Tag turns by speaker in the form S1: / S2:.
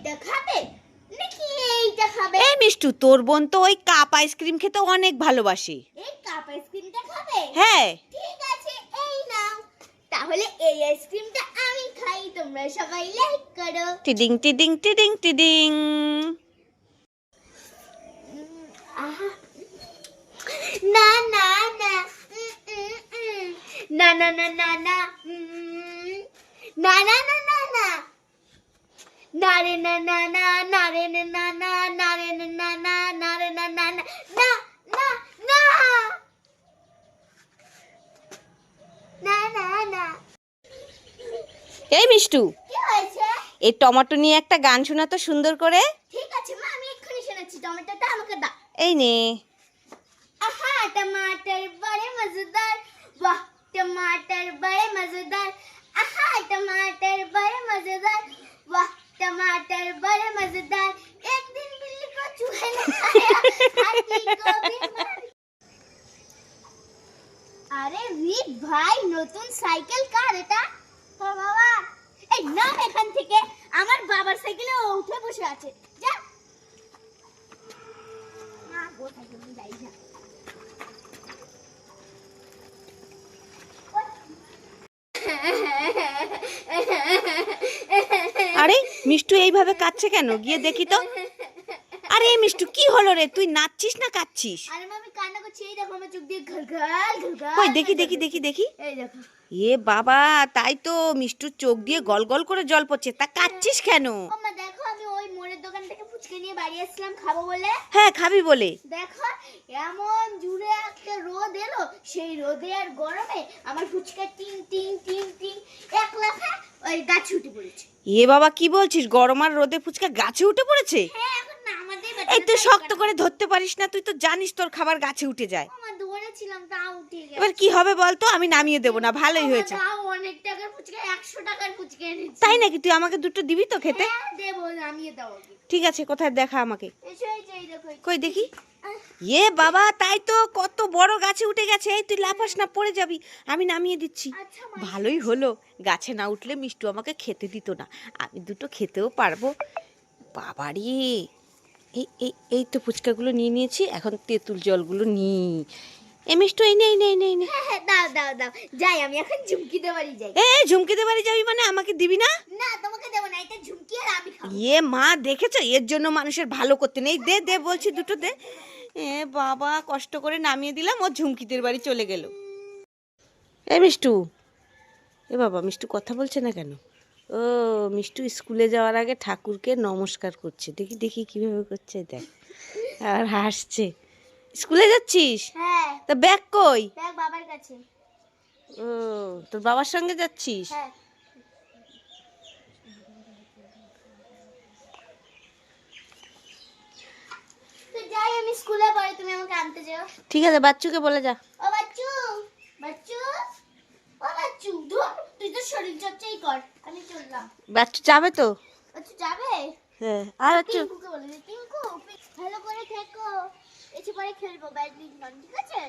S1: এইটা খাবে? নাকি এইটা খাবে?
S2: এই মিষ্টু তোর বোন তো ওই কাপ আইসক্রিম খেতে অনেক ভালোবাসে।
S1: এই কাপ আইসক্রিমটা খাবে?
S2: হ্যাঁ।
S1: ঠিক আছে এই নাও। তাহলে এই আইসক্রিমটা আমি খাই। তোমরা সবাই লাইক করো।
S2: টিডিং টিডিং টিডিং টিডিং।
S1: না না না। না না না না না। না না না না না। না রে না না না না রে না না না না রে না না না না রে না না না না না না না না না
S2: এই মিষ্টু
S1: কি হয়েছে?
S2: এই টমেটো নিয়ে একটা গান শোনা তো সুন্দর করে।
S1: ঠিক আছে মা আমি এক্ষুনি শোনাচ্ছি টমেটোটা আমাকে দাও।
S2: এই নে।
S1: আহা টমাটর বড়ে মজেদার। বাহ টমাটর বড়ে মজেদার। আহা টমাটর বড়ে মজেদার। বাহ टमाटर बड़े मजेदार एक दिन बिल्ली को चूहे ने खाया हाथी को भी मार আরে রিক ভাই নতুন সাইকেল কার এটা ও বাবা এই নাম এখান থেকে আমার বাবার সাইকেলে ও উঠে বসে আছে যা না গো সাইকেল যাই যা
S2: আরে মিষ্টু এইভাবে কাচ্ছে কেন? গিয়ে দেখি তো। আরে মিষ্টু কি হলো রে? তুই নাচছিস না
S1: এই দেখো
S2: কই দেখি দেখি দেখি দেখি। এ বাবা তাই তো মিষ্টুর চোখ দিয়ে গল গল করে জল পড়ছে। তা কাচ্ছিস কেন?
S1: দেখো আমি ওই মোড়ের দোকান থেকে ফুচকা নিয়ে বাড়ি আসলাম খাব বলে?
S2: হ্যাঁ খাবি বলে।
S1: দেখো এমন জুড়ে একটা রোদ এলো। সেই রোদে আর গরমে আমার ফুচকা টিং টিং টিং টিং। এক লাফে ওই গাছে উঠে
S2: এ বাবা কি বলছিস? গরম আর রোদে ফুচকা গাছে উঠে পড়েছে?
S1: হ্যাঁ
S2: এই তুই শক্ত করে ধরতে পারিস না তুই তো জানিস তোর খাবার গাছে উঠে যায়।
S1: আমার তাও উঠে গেছে।
S2: এবার কি হবে বলতো? আমি নামিয়ে দেবো না ভালোই হয়েছে।
S1: তাও অনেক টাকার ফুচকা একশো টাকার ফুচকা এনেছি।
S2: তাই নাকি? তুই আমাকে দুটো দিবি তো খেতে?
S1: হ্যাঁ, দেবো নামিয়ে দাও
S2: ঠিক আছে কোথায় দেখা আমাকে? কই দেখি? এ বাবা তাই তো কত বড় গাছে উঠে গেছে। এই তুই লাফাস না পড়ে যাবি। আমি নামিয়ে দিচ্ছি।
S1: আচ্ছা
S2: ভালোই হলো। গাছে না উঠলে মিষ্টু আমাকে খেতে দিত না। আমি দুটো খেতেও পারব। বাবারে! এই এই এই তো ফুচকাগুলো নিয়ে নিয়েছি। এখন তেঁতুল জলগুলো নি এ মিষ্টু এই নেই নেই নেই
S1: দাও দাও দাও। যাই আমি এখন ঝুমকিতে বাড়ি যাই।
S2: এ ঝুমকিতে বাড়ি যাবি মানে? আমাকে দিবি না?
S1: না তোমাকে দেবো না এটা ঝুমকি আর আমি খাব।
S2: এ মা দেখেছ? এর জন্য মানুষের ভালো করতে নেই। দে দে বলছি দুটো দে। এ বাবা কষ্ট করে নামিয়ে দিলাম ও ঝুমকিদের বাড়ি চলে গেল। এ মিষ্টু। এ বাবা মিষ্টু কথা বলছে না কেন? ও মিষ্টু স্কুলে যাওয়ার আগে ঠাকুরকে নমস্কার করছে। দেখি দেখি কীভাবে করছে দেখ। আর হাসছে। স্কুলে যাচ্ছিস?
S1: হ্যাঁ
S2: তা ব্যাগ কই?
S1: দেখ বাবার কাছে।
S2: ও তোর বাবার সঙ্গে যাচ্ছিস?
S1: হ্যাঁ। যাই আমি স্কুলে পড়ে তুমি আমাকে আনতে যাও।
S2: ঠিক আছে বাচ্চুকে বলে যা।
S1: ও বাচ্চু! বাচ্চু! ও বাচ্চু! ধুর তুই তো শরীর চর্চাই কর। আমি চললাম।
S2: বাচ্চু যাবে তো?
S1: বাচ্চু যাবে?
S2: হ্যাঁ। আর বাচ্চু।
S1: বলে দে। টিঙ্কু ভালো করে থেকো। পরে খেলব ব্যাডমিন্টন ঠিক আছে